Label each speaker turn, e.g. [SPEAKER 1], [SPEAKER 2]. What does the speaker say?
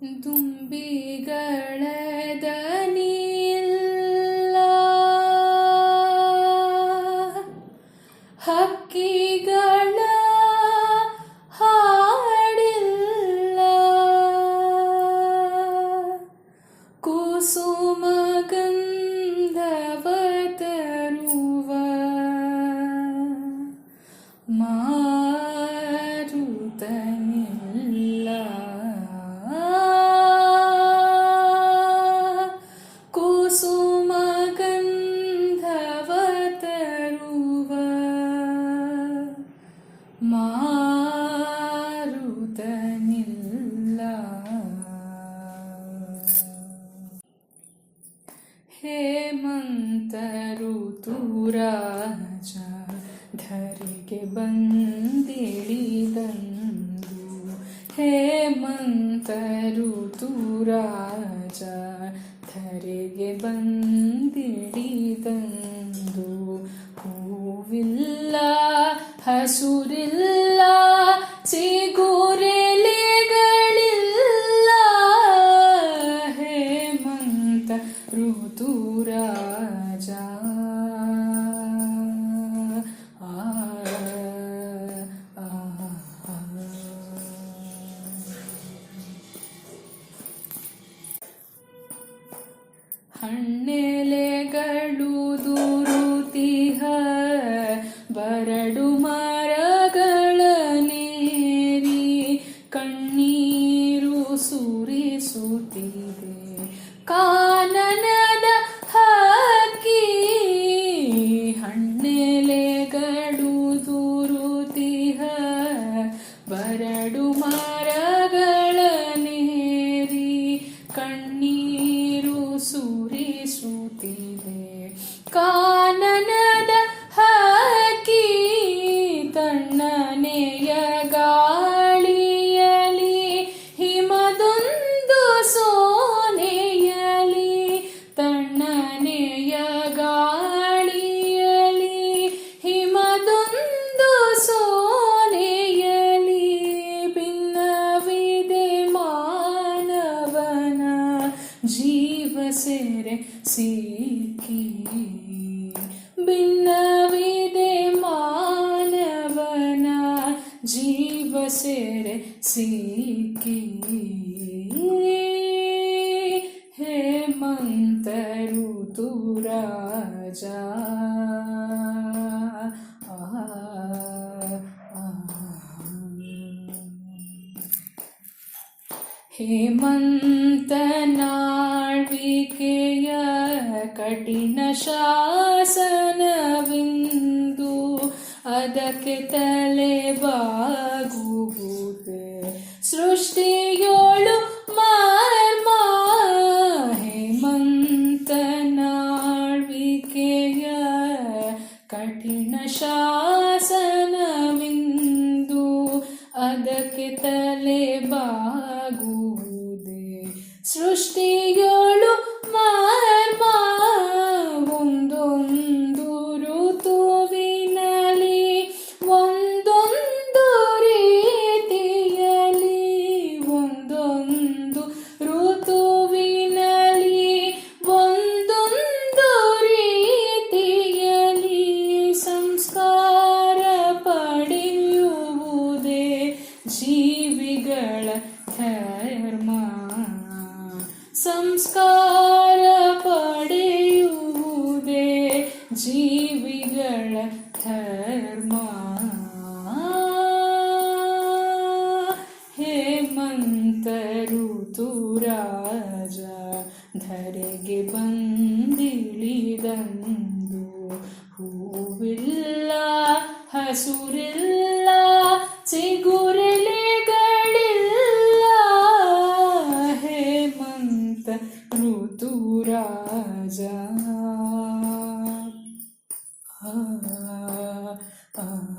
[SPEAKER 1] ದುಂಬಿಗಳ ದನಿಯಿಲ್ಲ ಹಕ್ಕಿಗಳ ಹಾಡಿಲ್ಲ. ಕುಸುಮ ಗಂಧವ ತರುವ ಮಾರುತನಿಲ್ಲ ಕುಸುಮ ಗಂಧವ ತರುವ ಮಾರುತನಿಲ್ಲ ಹೇಮಂತ ಋತುರಾಜ ಧರಿಗೆ ಬಂದಿಳಿದಂದು ಹೇಮಂತ ಋತುರಾಜ ಧರೆಗೆ ಬಂದಿಡಿದಂದು ಹೂವಿಲ್ಲ ಹಸುರಿಲ್ಲ ಚಿಗುರೆಲೆಗಳಿಲ್ಲ. ಹೇಮಂತ ಋತುರಾಜ. ಹಣ್ಣೆಲೆಗಳು ದೂರುತಿಹ ಬರಡು ಮರಗಳ ನೇರಿ ಕಣ್ಣೀರು ಸುರಿಸುತ್ತಿದೆ. ಕಾನನದ ಕಣ್ಣೀರು ಸುರಿಸುತ್ತಿದೆ. ಕಾನನದ ಹಕ್ಕಿ ತಣ್ಣನೆಯ ಗಾಳಿಯಲಿ ಹಿಮದೊಂದು ಸೋನೆಯಲಿ ತಣ್ಣನೆಯ ಗಾಳಿಯಲಿ ಹಿಮದೊಂದು ಸೋನೆಯಲಿ ಭಿನ್ನವಿದೆ ಮಾನವನ ಜೀವ ಸೆರೆ ಸಿಕ್ಕಿ ಭಿನ್ನವಿದೆ ಮಾನವನ ಜೀವ ಸೆರೆ ಸಿಕ್ಕಿ ಹೇಮಂತ ಋತುರಾಜ ಹೇಮಂತನಾಳ್ವಿಕೆಯ ಕಠಿಣ ಶಾಸನವಿಂದು ಅದಕ್ಕೆ ತಲೆ ಬಾಗುವುದೆ? ಸೃಷ್ಟಿಯೋಳು ಮರ್ಮ ಹೇಮಂತನಾಳ್ವಿಕೆಯ ಕಠಿಣ ಶಾಸನವಿಂದು ಅದಕ್ಕೆ ತಲೆ ಬಾಗುವುದೇ ಸಂಸ್ಕಾರ ಪಡೆಯುವುದೇ ಜೀವಿಗಳ ಧರ್ಮ ಹೇಮಂತ ಋತುರಾಜ ಧರೆಗೆ ಬಂದಿಳಿದಂದು ಹೂವಿಲ್ಲ ಹಸುರಿಲ್ಲ 啊啊啊